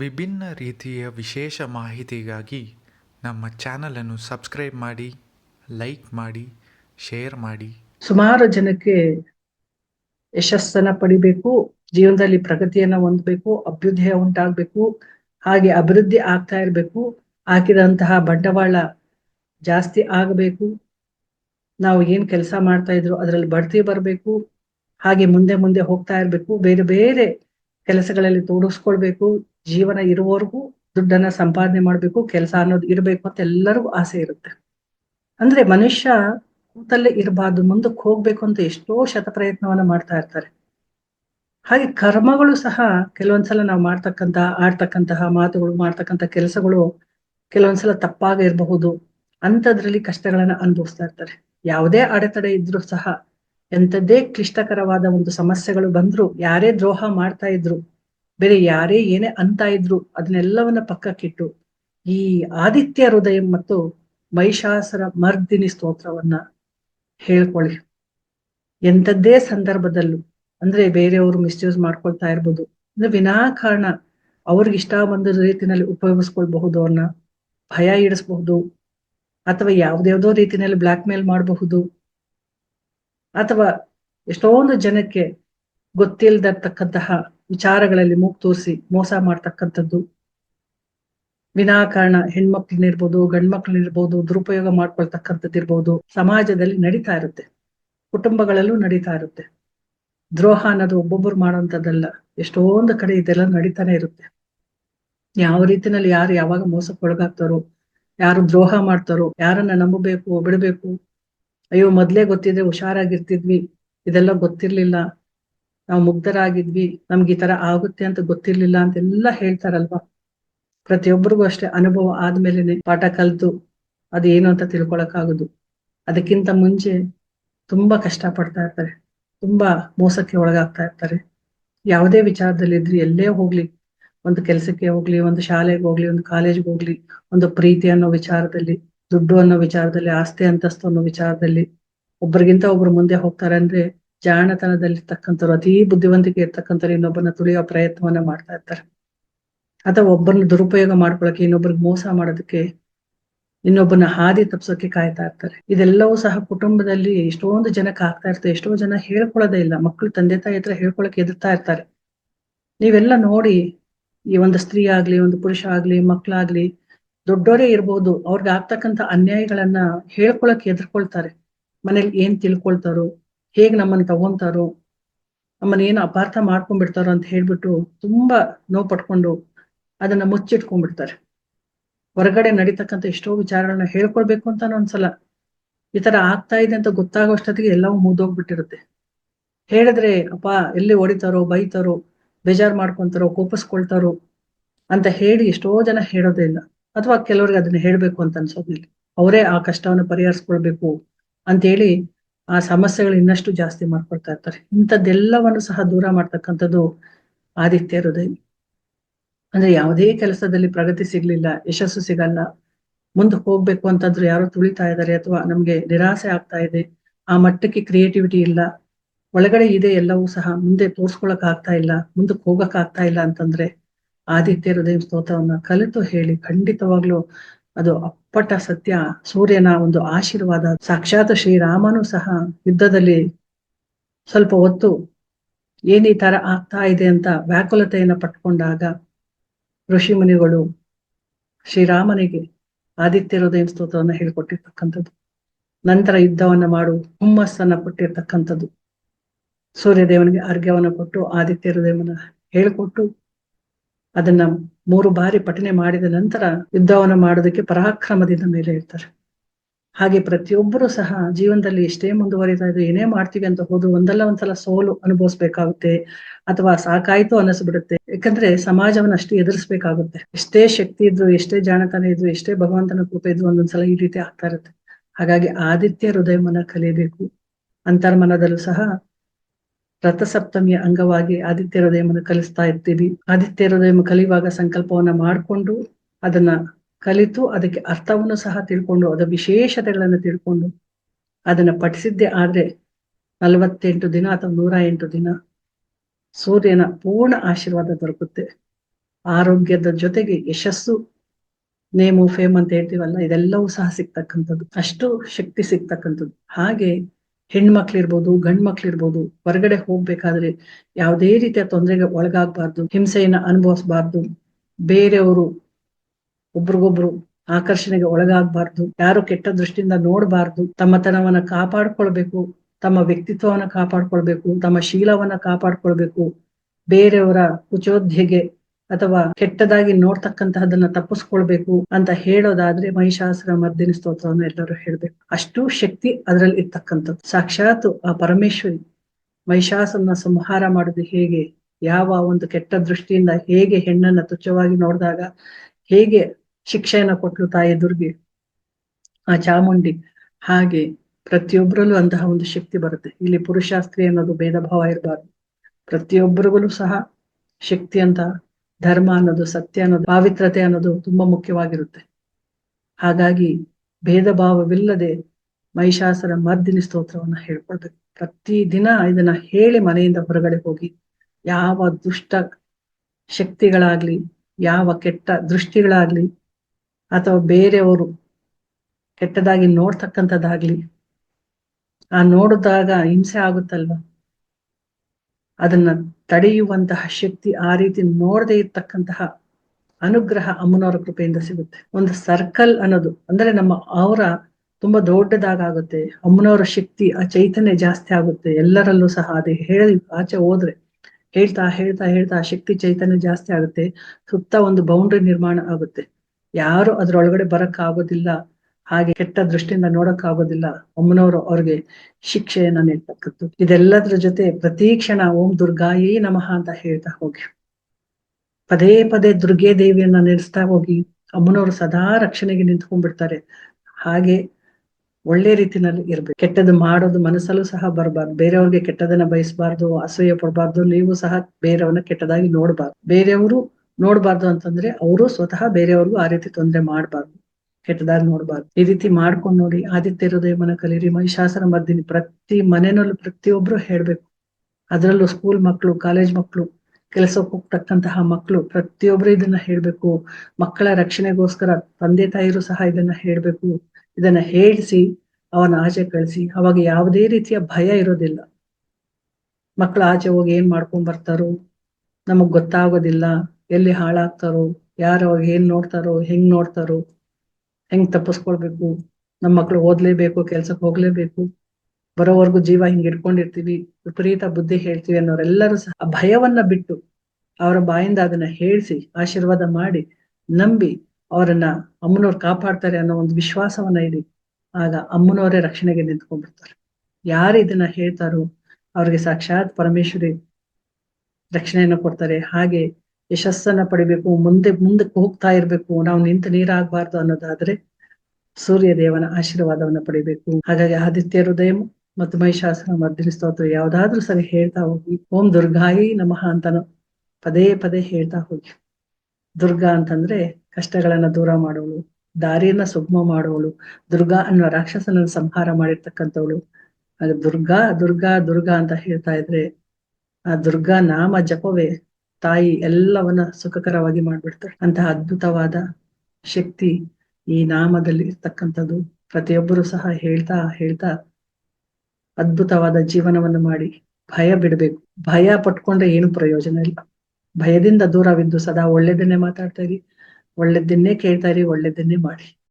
ವಿಭಿನ್ನ ರೀತಿಯ ವಿಶೇಷ ಮಾಹಿತಿಗಾಗಿ ನಮ್ಮ ಚಾನಲನ್ನು ಸಬ್ಸ್ಕ್ರೈಬ್ ಮಾಡಿ, ಲೈಕ್ ಮಾಡಿ, ಶೇರ್ ಮಾಡಿ. ಸುಮಾರು ಜನಕ್ಕೆ ಯಶಸ್ಸನ್ನ ಪಡಿಬೇಕು, ಜೀವನದಲ್ಲಿ ಪ್ರಗತಿಯನ್ನ ಹೊಂದಬೇಕು, ಅಭ್ಯುದಯ ಉಂಟಾಗಬೇಕು, ಹಾಗೆ ಅಭಿವೃದ್ಧಿ ಆಗ್ತಾ ಇರಬೇಕು, ಹಾಕಿದಂತಹ ಬಂಡವಾಳ ಜಾಸ್ತಿ ಆಗಬೇಕು. ನಾವು ಏನ್ ಕೆಲಸ ಮಾಡ್ತಾ ಇದ್ರು ಅದರಲ್ಲಿ ಬಡ್ತಿ ಬರಬೇಕು, ಹಾಗೆ ಮುಂದೆ ಮುಂದೆ ಹೋಗ್ತಾ ಇರಬೇಕು, ಬೇರೆ ಬೇರೆ ಕೆಲಸಗಳಲ್ಲಿ ತೋಡಿಸ್ಕೊಳ್ಬೇಕು ಜೀವನ ಇರುವವರೆಗೂ ದುಡ್ಡನ್ನ ಸಂಪಾದನೆ ಮಾಡ್ಬೇಕು, ಕೆಲಸ ಅನ್ನೋದು ಇರಬೇಕು ಅಂತ ಎಲ್ಲರಿಗೂ ಆಸೆ ಇರುತ್ತೆ. ಅಂದ್ರೆ ಮನುಷ್ಯ ಕೂತಲ್ಲೇ ಇರಬಾರ್ದು, ಮುಂದಕ್ಕೆ ಹೋಗ್ಬೇಕು ಅಂತ ಎಷ್ಟೋ ಶತ ಪ್ರಯತ್ನವನ್ನ ಮಾಡ್ತಾ ಇರ್ತಾರೆ. ಹಾಗೆ ಕರ್ಮಗಳು ಸಹ ಕೆಲವೊಂದ್ಸಲ ನಾವು ಮಾಡ್ತಕ್ಕಂತಹ ಆಡ್ತಕ್ಕಂತಹ ಮಾತುಗಳು ಮಾಡ್ತಕ್ಕಂತ ಕೆಲಸಗಳು ಕೆಲವೊಂದ್ಸಲ ತಪ್ಪಾಗ ಇರಬಹುದು. ಅಂಥದ್ರಲ್ಲಿ ಕಷ್ಟಗಳನ್ನ ಅನುಭವಿಸ್ತಾ ಇರ್ತಾರೆ. ಯಾವುದೇ ಅಡೆತಡೆ ಇದ್ರೂ ಸಹ ಎಂಥದ್ದೇ ಕ್ಲಿಷ್ಟಕರವಾದ ಒಂದು ಸಮಸ್ಯೆಗಳು ಬಂದ್ರು, ಯಾರೇ ದ್ರೋಹ ಮಾಡ್ತಾ ಇದ್ರು, ಬೇರೆ ಯಾರೇ ಏನೇ ಅಂತ ಇದ್ರು, ಅದನ್ನೆಲ್ಲವನ್ನ ಪಕ್ಕಕ್ಕಿಟ್ಟು ಈ ಆದಿತ್ಯ ಹೃದಯ ಮತ್ತು ಮಹಿಷಾಸರ ಮರ್ದಿನಿ ಸ್ತೋತ್ರವನ್ನ ಹೇಳ್ಕೊಳ್ಳಿ. ಎಂಥದ್ದೇ ಸಂದರ್ಭದಲ್ಲೂ, ಅಂದ್ರೆ ಬೇರೆಯವರು ಮಿಸ್ಯೂಸ್ ಮಾಡ್ಕೊಳ್ತಾ ಇರ್ಬೋದು, ಅಂದ್ರೆ ವಿನಾಕಾರಣ ಅವ್ರಿಗೆ ಇಷ್ಟ ಬಂದ ರೀತಿನಲ್ಲಿ ಉಪಯೋಗಿಸ್ಕೊಳ್ಬಹುದು ಅವ್ರನ್ನ, ಭಯ ಇಡಿಸ್ಬಹುದು ಅಥವಾ ಯಾವ್ದ್ಯಾವ್ದೋ ರೀತಿನಲ್ಲಿ ಬ್ಲಾಕ್ ಮೇಲ್ ಮಾಡಬಹುದು ಅಥವಾ ಎಷ್ಟೊಂದು ಜನಕ್ಕೆ ಗೊತ್ತಿಲ್ಲದಿರ್ತಕ್ಕಂತಹ ವಿಚಾರಗಳಲ್ಲಿ ಮೂಗ್ ತೋರಿಸಿ ಮೋಸ ಮಾಡ್ತಕ್ಕಂಥದ್ದು. ವಿನಾಕಾರಣ ಹೆಣ್ಮಕ್ಳನ್ನಿರ್ಬೋದು ಗಂಡ್ಮಕ್ಳನ್ನಿರ್ಬೋದು ದುರುಪಯೋಗ ಮಾಡ್ಕೊಳ್ತಕ್ಕಂಥದ್ದು ಇರ್ಬೋದು ಸಮಾಜದಲ್ಲಿ ನಡೀತಾ ಇರುತ್ತೆ. ಕುಟುಂಬಗಳಲ್ಲೂ ನಡೀತಾ ಇರುತ್ತೆ. ದ್ರೋಹ ಅನ್ನೋದು ಒಬ್ಬೊಬ್ಬರು ಮಾಡುವಂಥದ್ದಲ್ಲ. ಎಷ್ಟೊಂದು ಕಡೆ ಇದೆಲ್ಲ ನಡೀತಾನೆ ಇರುತ್ತೆ. ಯಾವ ರೀತಿನಲ್ಲಿ ಯಾರು ಯಾವಾಗ ಮೋಸಕ್ಕೊಳಗಾಗ್ತಾರೋ, ಯಾರು ದ್ರೋಹ ಮಾಡ್ತಾರೋ, ಯಾರನ್ನ ನಂಬಬೇಕು, ಬಿಡಬೇಕು ಅಯ್ಯೋ, ಮೊದ್ಲೇ ಗೊತ್ತಿದ್ರೆ ಹುಷಾರಾಗಿರ್ತಿದ್ವಿ. ಇದೆಲ್ಲ ಗೊತ್ತಿರ್ಲಿಲ್ಲ. ನಾವು ಮುಗ್ಧರಾಗಿದ್ವಿ. ನಮ್ಗೆ ಈ ತರ ಆಗುತ್ತೆ ಅಂತ ಗೊತ್ತಿರ್ಲಿಲ್ಲ ಅಂತೆಲ್ಲ ಹೇಳ್ತಾರಲ್ವಾ? ಪ್ರತಿಯೊಬ್ಬರಿಗೂ ಅಷ್ಟೇ ಅನುಭವ ಆದ್ಮೇಲೆನೆ ಪಾಠ ಕಲ್ತು ಏನು ಅಂತ ತಿಳ್ಕೊಳಕ್ಕಾಗುದು. ಅದಕ್ಕಿಂತ ಮುಂಚೆ ತುಂಬಾ ಕಷ್ಟ ಪಡ್ತಾ ಇರ್ತಾರೆ. ತುಂಬಾ ಮೋಸಕ್ಕೆ ಒಳಗಾಗ್ತಾ ಇರ್ತಾರೆ. ಯಾವುದೇ ವಿಚಾರದಲ್ಲಿ ಇದ್ರಿ ಎಲ್ಲೇ ಹೋಗ್ಲಿ, ಒಂದು ಕೆಲಸಕ್ಕೆ ಹೋಗ್ಲಿ, ಒಂದು ಶಾಲೆಗೆ ಹೋಗ್ಲಿ, ಒಂದು ಕಾಲೇಜ್ಗೆ ಹೋಗ್ಲಿ, ಒಂದು ಪ್ರೀತಿ ಅನ್ನೋ ವಿಚಾರದಲ್ಲಿ ದುಡ್ಡು ಅನ್ನೋ ವಿಚಾರದಲ್ಲಿ, ಆಸ್ತಿ ಅಂತಸ್ತು ಅನ್ನೋ ವಿಚಾರದಲ್ಲಿ ಒಬ್ಬರಿಗಿಂತ ಒಬ್ರು ಮುಂದೆ ಹೋಗ್ತಾರೆ ಅಂದ್ರೆ ಜಾಣತನದಲ್ಲಿ ಇರ್ತಕ್ಕಂಥವ್ರು ಅತಿ ಬುದ್ಧಿವಂತಿಕೆ ಇರ್ತಕ್ಕಂಥವ್ರು ಇನ್ನೊಬ್ಬರನ್ನ ತುಳಿಯೋ ಪ್ರಯತ್ನವನ್ನ ಮಾಡ್ತಾ ಇರ್ತಾರೆ. ಅಥವಾ ಒಬ್ಬರನ್ನ ದುರುಪಯೋಗ ಮಾಡ್ಕೊಳಕ್ಕೆ ಇನ್ನೊಬ್ರಿಗೆ ಮೋಸ ಮಾಡೋದಕ್ಕೆ ಇನ್ನೊಬ್ಬನ ಹಾದಿ ತಪ್ಸೋಕೆ ಕಾಯ್ತಾ ಇರ್ತಾರೆ. ಇದೆಲ್ಲವೂ ಸಹ ಕುಟುಂಬದಲ್ಲಿ ಎಷ್ಟೊಂದು ಜನಕ್ಕೆ ಆಗ್ತಾ ಇರ್ತಾರೆ ಎಷ್ಟೋ ಜನ ಹೇಳ್ಕೊಳ್ಳೋದೇ ಇಲ್ಲ. ಮಕ್ಕಳು ತಂದೆ ತಾಯಿ ಹತ್ರ ಹೇಳ್ಕೊಳಕ್ ಎದುರ್ತಾ ಇರ್ತಾರೆ. ನೀವೆಲ್ಲ ನೋಡಿ ಈ ಒಂದು ಸ್ತ್ರೀ ಆಗ್ಲಿ, ಒಂದು ಪುರುಷ ಆಗ್ಲಿ ಮಕ್ಕಳಾಗ್ಲಿ ದೊಡ್ಡವರೇ ಇರ್ಬೋದು, ಅವ್ರಿಗೆ ಆಗ್ತಕ್ಕಂತ ಅನ್ಯಾಯಗಳನ್ನ ಹೇಳ್ಕೊಳಕ್ ಎದ್ರಕೊಳ್ತಾರೆ ಮನೇಲಿ ಏನ್ ತಿಳ್ಕೊಳ್ತಾರೋ, ಹೇಗ್ ನಮ್ಮನ್ನ ತಗೊಂತಾರೋ, ನಮ್ಮನ್ನ ಏನು ಅಪಾರ್ಥ ಮಾಡ್ಕೊಂಡ್ಬಿಡ್ತಾರೋ ಅಂತ ಹೇಳ್ಬಿಟ್ಟು ತುಂಬಾ ನೋವು ಪಟ್ಕೊಂಡು ಅದನ್ನ ಮುಚ್ಚಿಟ್ಕೊಂಡ್ಬಿಡ್ತಾರೆ. ಹೊರಗಡೆ ನಡೀತಕ್ಕಂಥ ಎಷ್ಟೋ ವಿಚಾರಗಳನ್ನ ಹೇಳ್ಕೊಳ್ಬೇಕು ಅಂತ ಒಂದ್ಸಲ. ಈ ತರ ಆಗ್ತಾ ಇದೆ ಅಂತ ಗೊತ್ತಾಗೋಷ್ಟೊತ್ತಿಗೆ ಎಲ್ಲವೂ ಮುಗ್ದೋಗ್ಬಿಟ್ಟಿರುತ್ತೆ. ಹೇಳಿದ್ರೆ, ಅಪ್ಪ, ಎಲ್ಲಿ ಹೊಡಿತಾರೋ, ಬೈತಾರೋ, ಬೇಜಾರ್ ಮಾಡ್ಕೊಂತಾರೋ, ಕೋಪಿಸ್ಕೊಳ್ತಾರೋ ಅಂತ ಹೇಳಿ ಎಷ್ಟೋ ಜನ ಹೇಳೋದೇ ಇಲ್ಲ. ಅಥವಾ ಕೆಲವ್ರಿಗೆ ಅದನ್ನ ಹೇಳ್ಬೇಕು ಅಂತ ಅನ್ಸೋದಿಲ್ಲ ಅವರೇ ಆ ಕಷ್ಟವನ್ನು ಪರಿಹರಿಸ್ಕೊಳ್ಬೇಕು ಅಂತೇಳಿ ಆ ಸಮಸ್ಯೆಗಳು ಇನ್ನಷ್ಟು ಜಾಸ್ತಿ ಮಾಡ್ಕೊಳ್ತಾ ಇರ್ತಾರೆ. ಇಂಥದ್ದೆಲ್ಲವನ್ನು ಸಹ ದೂರ ಮಾಡ್ತಕ್ಕಂಥದ್ದು ಆದಿತ್ಯ ಹೃದಯ. ಅಂದ್ರೆ ಯಾವುದೇ ಕೆಲಸದಲ್ಲಿ ಪ್ರಗತಿ ಸಿಗ್ಲಿಲ್ಲ, ಯಶಸ್ಸು ಸಿಗಲ್ಲ, ಮುಂದೆ ಹೋಗ್ಬೇಕು ಅಂತಂದ್ರೆ ಯಾರೋ ತುಳಿತಾ ಇದ್ದಾರೆ ಅಥವಾ ನಮ್ಗೆ ನಿರಾಸೆ ಆಗ್ತಾ ಇದೆ, ಆ ಮಟ್ಟಕ್ಕೆ ಕ್ರಿಯೇಟಿವಿಟಿ ಇಲ್ಲ, ಒಳಗಡೆ ಇದೆ ಎಲ್ಲವೂ ಸಹ ಮುಂದೆ ತೋರ್ಸ್ಕೊಳಕ್ ಆಗ್ತಾ ಇಲ್ಲ, ಮುಂದಕ್ಕೆ ಹೋಗಕ್ ಆಗ್ತಾ ಇಲ್ಲ ಅಂತಂದ್ರೆ ಆದಿತ್ಯ ಹೃದಯ ಸ್ತೋತ್ರವನ್ನ ಕಲಿತು ಹೇಳಿ ಖಂಡಿತವಾಗ್ಲೂ ಅದು ಅಪ್ಪಟ ಸತ್ಯ. ಸೂರ್ಯನ ಒಂದು ಆಶೀರ್ವಾದ, ಸಾಕ್ಷಾತ್ ಶ್ರೀರಾಮನು ಸಹ ಯುದ್ಧದಲ್ಲಿ ಸ್ವಲ್ಪ ಹೊತ್ತು ಏನ್ ತರ ಆಗ್ತಾ ಇದೆ ಅಂತ ವ್ಯಾಕುಲತೆಯನ್ನ ಪಟ್ಕೊಂಡಾಗ ಋಷಿ ಮುನಿಗಳು ಶ್ರೀರಾಮನಿಗೆ ಆದಿತ್ಯ ಹೃದಯ ಸ್ತೋತ್ರವನ್ನ ಹೇಳ್ಕೊಟ್ಟಿರ್ತಕ್ಕಂಥದ್ದು. ನಂತರ ಯುದ್ಧವನ್ನ ಮಾಡು, ಹುಮ್ಮಸ್ಸನ್ನ ಕೊಟ್ಟಿರ್ತಕ್ಕಂಥದ್ದು. ಸೂರ್ಯದೇವನಿಗೆ ಅರ್ಘ್ಯವನ್ನ ಕೊಟ್ಟು ಆದಿತ್ಯ ಹೃದಯವನ್ನ ಹೇಳಿಕೊಟ್ಟು ಅದನ್ನ ಮೂರು ಬಾರಿ ಪಠನೆ ಮಾಡಿದ ನಂತರ ಯುದ್ಧವನ್ನು ಮಾಡೋದಕ್ಕೆ ಪರಾಕ್ರಮದಿಂದ ಮೇಲೆ ಇರ್ತಾರೆ. ಹಾಗೆ ಪ್ರತಿಯೊಬ್ಬರು ಸಹ ಜೀವನದಲ್ಲಿ ಎಷ್ಟೇ ಮುಂದುವರಿತಾ ಇದ್ರು ಏನೇ ಮಾಡ್ತೀವಿ ಅಂತ ಹೋದ್ರು ಒಂದಲ್ಲ ಒಂದ್ಸಲ ಸೋಲು ಅನುಭವಿಸ್ಬೇಕಾಗುತ್ತೆ ಅಥವಾ ಸಾಕಾಯ್ತು ಅನ್ನಿಸ್ಬಿಡುತ್ತೆ. ಯಾಕಂದ್ರೆ ಸಮಾಜವನ್ನ ಅಷ್ಟು ಎದುರಿಸ್ಬೇಕಾಗುತ್ತೆ. ಎಷ್ಟೇ ಶಕ್ತಿ ಇದ್ರು, ಎಷ್ಟೇ ಜಾಣತನ ಇದ್ರು, ಎಷ್ಟೇ ಭಗವಂತನ ಕೃಪೆ ಇದ್ರು ಒಂದೊಂದ್ಸಲ ಈ ರೀತಿ ಆಗ್ತಾ ಇರುತ್ತೆ. ಹಾಗಾಗಿ ಆದಿತ್ಯ ಹೃದಯವನ್ನ ಕಲಿಯಬೇಕು. ಅಂತರ್ಮನದಲ್ಲೂ ಸಹ ರಥಸಪ್ತಮಿಯ ಅಂಗವಾಗಿ ಆದಿತ್ಯ ಹೃದಯವನ್ನು ಕಲಿಸ್ತಾ ಇರ್ತೀವಿ. ಆದಿತ್ಯ ಹೃದಯ ಕಲಿಯುವಾಗ ಸಂಕಲ್ಪವನ್ನ ಮಾಡಿಕೊಂಡು ಅದನ್ನ ಕಲಿತು ಅದಕ್ಕೆ ಅರ್ಥವನ್ನು ಸಹ ತಿಳ್ಕೊಂಡು ಅದರ ವಿಶೇಷತೆಗಳನ್ನು ತಿಳ್ಕೊಂಡು ಅದನ್ನ ಪಠಿಸಿದ್ದೆ ಆದ್ರೆ ನಲವತ್ತೆಂಟು ದಿನ ಅಥವಾ ನೂರ ಎಂಟು ದಿನ ಸೂರ್ಯನ ಪೂರ್ಣ ಆಶೀರ್ವಾದ ದೊರಕುತ್ತೆ. ಆರೋಗ್ಯದ ಜೊತೆಗೆ ಯಶಸ್ಸು ನೇಮು ಫೇಮ್ ಅಂತ ಹೇಳ್ತೀವಲ್ಲ, ಇದೆಲ್ಲವೂ ಸಹ ಸಿಗ್ತಕ್ಕಂಥದ್ದು. ಅಷ್ಟು ಶಕ್ತಿ ಸಿಗ್ತಕ್ಕಂಥದ್ದು. ಹಾಗೆ ಹೆಣ್ಮಕ್ಳಿರ್ಬೋದು ಗಂಡ್ ಮಕ್ಳಿರ್ಬೋದು ಹೊರಗಡೆ ಹೋಗ್ಬೇಕಾದ್ರೆ ಯಾವುದೇ ರೀತಿಯ ತೊಂದರೆಗೆ ಒಳಗಾಗಬಾರ್ದು, ಹಿಂಸೆಯನ್ನ ಅನುಭವಿಸಬಾರ್ದು, ಬೇರೆಯವರು ಒಬ್ರಿಗೊಬ್ರು ಆಕರ್ಷಣೆಗೆ ಒಳಗಾಗಬಾರ್ದು, ಯಾರು ಕೆಟ್ಟ ದೃಷ್ಟಿಯಿಂದ ನೋಡಬಾರ್ದು, ತಮ್ಮತನವನ್ನ ಕಾಪಾಡ್ಕೊಳ್ಬೇಕು, ತಮ್ಮ ವ್ಯಕ್ತಿತ್ವವನ್ನ ಕಾಪಾಡ್ಕೊಳ್ಬೇಕು, ತಮ್ಮ ಶೀಲವನ್ನ ಕಾಪಾಡ್ಕೊಳ್ಬೇಕು, ಬೇರೆಯವರ ಕುಚೋದ್ಯಗೆ ಅಥವಾ ಕೆಟ್ಟದಾಗಿ ನೋಡ್ತಕ್ಕಂತಹದನ್ನ ತಪ್ಪಿಸ್ಕೊಳ್ಬೇಕು ಅಂತ ಹೇಳೋದಾದ್ರೆ ಮಹಿಷಾಸುರ ಮರ್ದಿನಿ ಸ್ತೋತ್ರವನ್ನು ಎಲ್ಲರೂ ಹೇಳ್ಬೇಕು. ಅಷ್ಟು ಶಕ್ತಿ ಅದರಲ್ಲಿ ಇರ್ತಕ್ಕಂಥದ್ದು. ಸಾಕ್ಷಾತ್ ಆ ಪರಮೇಶ್ವರಿ ಮಹಿಷಾಸನ ಸಂಹಾರ ಮಾಡುದು ಹೇಗೆ, ಯಾವ ಒಂದು ಕೆಟ್ಟ ದೃಷ್ಟಿಯಿಂದ ಹೇಗೆ ಹೆಣ್ಣನ್ನ ತುಚ್ಛವಾಗಿ ನೋಡಿದಾಗ ಹೇಗೆ ಶಿಕ್ಷೆಯನ್ನ ಕೊಟ್ಲು ತಾಯಿ ದುರ್ಗೆ, ಆ ಚಾಮುಂಡಿ, ಹಾಗೆ ಪ್ರತಿಯೊಬ್ಬರಲ್ಲೂ ಅಂತಹ ಒಂದು ಶಕ್ತಿ ಬರುತ್ತೆ. ಇಲ್ಲಿ ಪುರುಷ ಸ್ತ್ರೀ ಅನ್ನೋದು ಭೇದ ಭಾವ ಇರಬಾರ್ದು. ಪ್ರತಿಯೊಬ್ಬರಿಗೂ ಸಹ ಶಕ್ತಿ ಅಂತ ಧರ್ಮ ಅನ್ನೋದು, ಸತ್ಯ ಅನ್ನೋದು ಪಾವಿತ್ರತೆ ಅನ್ನೋದು ತುಂಬಾ ಮುಖ್ಯವಾಗಿರುತ್ತೆ. ಹಾಗಾಗಿ ಭೇದ ಭಾವವಿಲ್ಲದೆ ಮಹಿಷಾಸರ ಮರ್ದಿನಿ ಸ್ತೋತ್ರವನ್ನ ಹೇಳ್ಕೊಳ್ಬೇಕು ಪ್ರತಿ ದಿನ ಇದನ್ನ ಹೇಳಿ ಮನೆಯಿಂದ ಹೊರಗಡೆ ಹೋಗಿ ಯಾವ ದುಷ್ಟ ಶಕ್ತಿಗಳಾಗ್ಲಿ, ಯಾವ ಕೆಟ್ಟ ದೃಷ್ಟಿಗಳಾಗ್ಲಿ ಅಥವಾ ಬೇರೆಯವರು ಕೆಟ್ಟದಾಗಿ ನೋಡ್ತಕ್ಕಂಥದ್ದಾಗ್ಲಿ, ಆ ನೋಡಿದಾಗ ಹಿಂಸೆ ಆಗುತ್ತಲ್ವ? ಅದನ್ನ ತಡೆಯುವಂತಹ ಶಕ್ತಿ ಆ ರೀತಿ ನೋಡದೆ ಇರ್ತಕ್ಕಂತಹ ಅನುಗ್ರಹ ಅಮ್ಮನವರ ಕೃಪೆಯಿಂದ ಸಿಗುತ್ತೆ. ಒಂದು ಸರ್ಕಲ್ ಅನ್ನೋದು, ಅಂದ್ರೆ ನಮ್ಮ ಅವರ ತುಂಬಾ ದೊಡ್ಡದಾಗುತ್ತೆ ಅಮ್ಮನವರ ಶಕ್ತಿ, ಆ ಚೈತನ್ಯ ಜಾಸ್ತಿ ಆಗುತ್ತೆ, ಎಲ್ಲರಲ್ಲೂ ಸಹ ಅದೇ ಹೇಳಿ ಆಚೆ ಹೋದ್ರೆ, ಹೇಳ್ತಾ ಹೇಳ್ತಾ ಹೇಳ್ತಾ ಆ ಶಕ್ತಿ, ಚೈತನ್ಯ ಜಾಸ್ತಿ ಆಗುತ್ತೆ, ಸುತ್ತ ಒಂದು ಬೌಂಡ್ರಿ ನಿರ್ಮಾಣ ಆಗುತ್ತೆ. ಯಾರು ಅದ್ರೊಳಗಡೆ ಬರಕ್ ಆಗೋದಿಲ್ಲ ಹಾಗೆ ಕೆಟ್ಟ ದೃಷ್ಟಿಯಿಂದ ನೋಡಕ್ ಆಗೋದಿಲ್ಲ ಅಮ್ಮನವರು ಅವ್ರಿಗೆ ಶಿಕ್ಷೆಯನ್ನ ನೀಡ್ತಕ್ಕದ್ದು. ಇದೆಲ್ಲದ್ರ ಜೊತೆ ಪ್ರತಿ ಕ್ಷಣ ಓಂ ದುರ್ಗಾಯೇ ನಮಃ ಅಂತ ಹೇಳ್ತಾ ಹೋಗಿ. ಪದೇ ಪದೇ ದುರ್ಗೆ ದೇವಿಯನ್ನ ನೆನೆಸ್ತಾ ಹೋಗಿ ಅಮ್ಮನವರು ಸದಾ ರಕ್ಷಣೆಗೆ ನಿಂತ್ಕೊಂಡ್ಬಿಡ್ತಾರೆ. ಹಾಗೆ ಒಳ್ಳೆ ರೀತಿನಲ್ಲಿ ಇರ್ಬೇಕು. ಕೆಟ್ಟದ್ದು ಮಾಡೋದು ಮನಸ್ಸಲ್ಲೂ ಸಹ ಬರಬಾರ್ದು. ಬೇರೆಯವ್ರಿಗೆ ಕೆಟ್ಟದನ್ನ ಬಯಸಬಾರ್ದು, ಅಸೂಯೆ ಪಡಬಾರ್ದು, ನೀವು ಸಹ ಬೇರೆಯವ್ರನ್ನ ಕೆಟ್ಟದಾಗಿ ನೋಡ್ಬಾರ್ದು. ಬೇರೆಯವರು ನೋಡ್ಬಾರ್ದು ಅಂತಂದ್ರೆ ಅವರು ಸ್ವತಃ ಬೇರೆಯವ್ರಿಗೂ ಆ ರೀತಿ ತೊಂದರೆ ಮಾಡಬಾರ್ದು. ಕೆಟ್ಟದಾಗಿ ನೋಡ್ಬಾರ್ದು. ಈ ರೀತಿ ಮಾಡ್ಕೊಂಡು ನೋಡಿ, ಆದಿತ್ಯ ಹೃದಯ ಮನ ಕಲೀರಿ. ಮಹಿಷಾಸನ ಮರ್ದಿನಿ, ಪ್ರತಿ ಮನೆಯಲ್ಲೂ ಪ್ರತಿಯೊಬ್ರು ಹೇಳ್ಬೇಕು. ಅದರಲ್ಲೂ ಸ್ಕೂಲ್ ಮಕ್ಕಳು ಕಾಲೇಜ್ ಮಕ್ಕಳು ಕೆಲಸಕ್ಕೆ ಹೋಗ್ತಕ್ಕಂತಹ ಮಕ್ಕಳು ಪ್ರತಿಯೊಬ್ರು ಇದನ್ನ ಹೇಳ್ಬೇಕು. ಮಕ್ಕಳ ರಕ್ಷಣೆಗೋಸ್ಕರ ತಂದೆ ತಾಯಿರು ಸಹ ಇದನ್ನ ಹೇಳ್ಬೇಕು. ಇದನ್ನ ಹೇಳಿಸಿ, ಅವನ ಆಚೆ ಕಳಿಸಿ. ಅವಾಗ ಯಾವುದೇ ರೀತಿಯ ಭಯ ಇರೋದಿಲ್ಲ. ಮಕ್ಕಳು ಆಚೆ ಹೋಗಿ ಏನ್ ಮಾಡ್ಕೊಂಡ್ ಬರ್ತಾರೋ, ನಮಗ್ ಗೊತ್ತಾಗೋದಿಲ್ಲ. ಎಲ್ಲಿ ಹಾಳಾಗ್ತಾರೋ, ಯಾರು ಅವಾಗ ಏನ್ ನೋಡ್ತಾರೋ, ಹೆಂಗ್ ನೋಡ್ತಾರೋ ಹೆಂಗ್ ತಪ್ಪಿಸ್ಕೊಳ್ಬೇಕು? ನಮ್ಮ ಮಕ್ಳು ಓದ್ಲೇಬೇಕು ಕೆಲ್ಸಕ್ಕೆ ಹೋಗ್ಲೇಬೇಕು. ಬರೋವರೆಗೂ ಜೀವ ಹಿಂಗ್ ಇಟ್ಕೊಂಡಿರ್ತೀವಿ. ವಿಪರೀತ ಬುದ್ಧಿ ಹೇಳ್ತೀವಿ ಅನ್ನೋರೆಲ್ಲರೂ ಸಹ ಭಯವನ್ನ ಬಿಟ್ಟು ಅವರ ಬಾಯಿಂದ ಅದನ್ನ ಹೇಳಿಸಿ, ಆಶೀರ್ವಾದ ಮಾಡಿ, ನಂಬಿ ಅವರನ್ನ ಅಮ್ಮನವ್ರು ಕಾಪಾಡ್ತಾರೆ ಅನ್ನೋ ಒಂದು ವಿಶ್ವಾಸವನ್ನ ಇಡಿ. ಆಗ ಅಮ್ಮನವರೇ ರಕ್ಷಣೆಗೆ ನಿಂತ್ಕೊಂಡ್ಬಿಡ್ತಾರೆ. ಯಾರು ಇದನ್ನ ಹೇಳ್ತಾರೋ ಅವ್ರಿಗೆ ಸಾಕ್ಷಾತ್ ಪರಮೇಶ್ವರಿ ರಕ್ಷಣೆಯನ್ನು ಕೊಡ್ತಾರೆ. ಹಾಗೆ ಯಶಸ್ಸನ್ನ ಪಡಿಬೇಕು, ಮುಂದೆ ಮುಂದಕ್ಕೆ ಹೋಗ್ತಾ ಇರ್ಬೇಕು, ನಾವು ನಿಂತು ನೀರಾಗಬಾರ್ದು ಅನ್ನೋದಾದ್ರೆ ಸೂರ್ಯ ದೇವನ ಆಶೀರ್ವಾದವನ್ನ ಪಡಿಬೇಕು. ಹಾಗಾಗಿ ಆದಿತ್ಯ ಹೃದಯ ಮತ್ತು ಮಹಿಷಾಸನ ಮರ್ದಿನಿ ಸ್ತೋತ್ರ ಯಾವ್ದಾದ್ರೂ ಸರಿ ಹೇಳ್ತಾ ಹೋಗಿ. ಓಂ ದುರ್ಗಾಯಿ ನಮಃ ಅಂತಾನು ಪದೇ ಪದೇ ಹೇಳ್ತಾ ಹೋಗಿ. ದುರ್ಗಾ ಅಂತಂದ್ರೆ ಕಷ್ಟಗಳನ್ನ ದೂರ ಮಾಡೋಳು, ದಾರಿಯನ್ನ ಸುಗಮ ಮಾಡೋಳು, ದುರ್ಗಾ ಅನ್ನೋ ರಾಕ್ಷಸನ ಸಂಹಾರ ಮಾಡಿರ್ತಕ್ಕಂಥವಳು. ಹಾಗೆ ದುರ್ಗಾ ದುರ್ಗಾ ದುರ್ಗಾ ಅಂತ ಹೇಳ್ತಾ ಇದ್ರೆ ಆ ದುರ್ಗಾ ನಾಮ ಜಪವೇ ತಾಯಿ ಎಲ್ಲವನ್ನ ಸುಖಕರವಾಗಿ ಮಾಡ್ಬಿಡ್ತಾರೆ. ಅಂತಹ ಅದ್ಭುತವಾದ ಶಕ್ತಿ ಈ ನಾಮದಲ್ಲಿ ಇರ್ತಕ್ಕಂಥದ್ದು. ಪ್ರತಿಯೊಬ್ಬರು ಸಹ ಹೇಳ್ತಾ ಹೇಳ್ತಾ ಅದ್ಭುತವಾದ ಜೀವನವನ್ನು ಮಾಡಿ ಭಯ ಬಿಡಬೇಕು. ಭಯ ಪಟ್ಕೊಂಡ್ರೆ ಏನು ಪ್ರಯೋಜನ ಇಲ್ಲ. ಭಯದಿಂದ ದೂರವಿದ್ದು ಸದಾ ಒಳ್ಳೇದನ್ನೇ ಮಾತಾಡ್ತಾ ಇರಿ, ಒಳ್ಳೆದನ್ನೇ ಕೇಳ್ತಾ ಇರಿ, ಒಳ್ಳೇದನ್ನೇ ಮಾಡಿ.